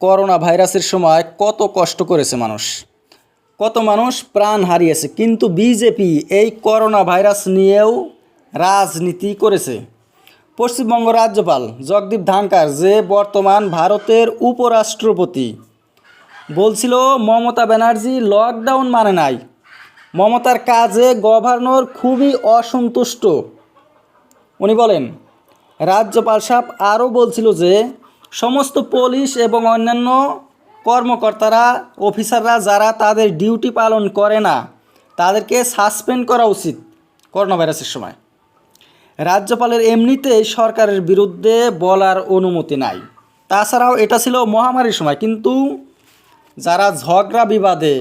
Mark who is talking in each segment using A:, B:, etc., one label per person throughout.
A: Corona ভাইরাসের সময় কত কষ্ট করেছে মানুষ। কত মানুষ প্রাণ হারিয়েছে, কিন্তু বিজেপি এই করোনা ভাইরাস নিয়েও রাজনীতি করেছে। পশ্চিমবঙ্গ রাজ্যপাল জগদীপ ধানকার যে বর্তমান ভারতের উপরাষ্ট্রপতি, বলছিল, মমতা ব্যানার্জি লকডাউন মানে নাই। মমতার কাজে গভর্নর খুবই অসন্তুষ্ট। উনি বলেন, রাজ্যপাল সাহেব আরও বলছিল যে সমস্ত পুলিশ এবং অন্যান্য কর্মকর্তারা, অফিসাররা যারা তাদের ডিউটি পালন করে না, তাদেরকে সাসপেন্ড করা উচিত করোনা ভাইরাসের সময়। রাজ্যপালের এমনিতেই সরকারের বিরুদ্ধে বলার অনুমতি নাই। তাছাড়াও এটা ছিল মহামারীর সময়, কিন্তু যারা ঝগড়া বিবাদে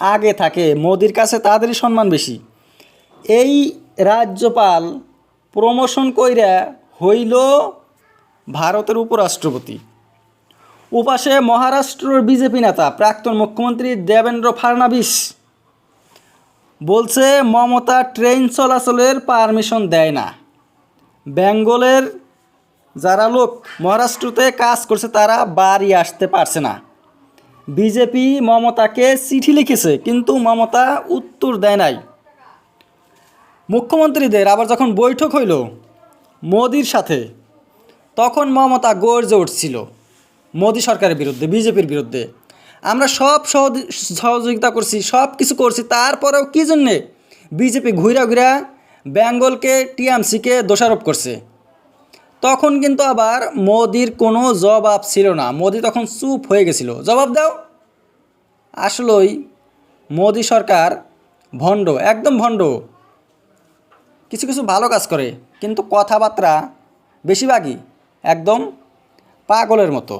A: আগে থাকে, মোদির কাছে তাদেরই সম্মান বেশি। এই রাজ্যপাল প্রমোশন কইরা হইল ভারতের উপরাষ্ট্রপতি। উপাসে মহারাষ্ট্রের বিজেপি নেতা, প্রাক্তন মুখ্যমন্ত্রী দেবেন্দ্র ফাড়নাবিস। বলছে, মমতা ট্রেন চলাচলের পারমিশন দেয় না। বেঙ্গলের যারা লোক মহারাষ্ট্রতে কাজ করছে, তারা বাড়ি আসতে পারছে না। বিজেপি মমতাকে চিঠি লিখেছে, কিন্তু মমতা উত্তর দেয় নাই। মুখ্যমন্ত্রীদের আবার যখন বৈঠক হইল, মোদির সাথে তখন মমতা গর্জে উঠছিল মোদি সরকারের বিরুদ্ধে, বিজেপির বিরুদ্ধে। আমরা সব সহযোগিতা করছি, সব কিছু করছি, তারপরেও কী জন্যে? বিজেপি ঘুরা ঘুরা বেঙ্গলকে, টিএমসিকে দোষারোপ করছে। তখন কিন্তু আবার মোদির কোনো জবাব ছিল না। মোদি তখন চুপ হয়ে গেছিল। জবাব দাও। আসলেই মোদি সরকার ভণ্ড, একদম ভণ্ড। কিছু কিছু ভালো কাজ করে, কিন্তু কথাবার্তা বেশিরভাগই একদম পাগলের মতো।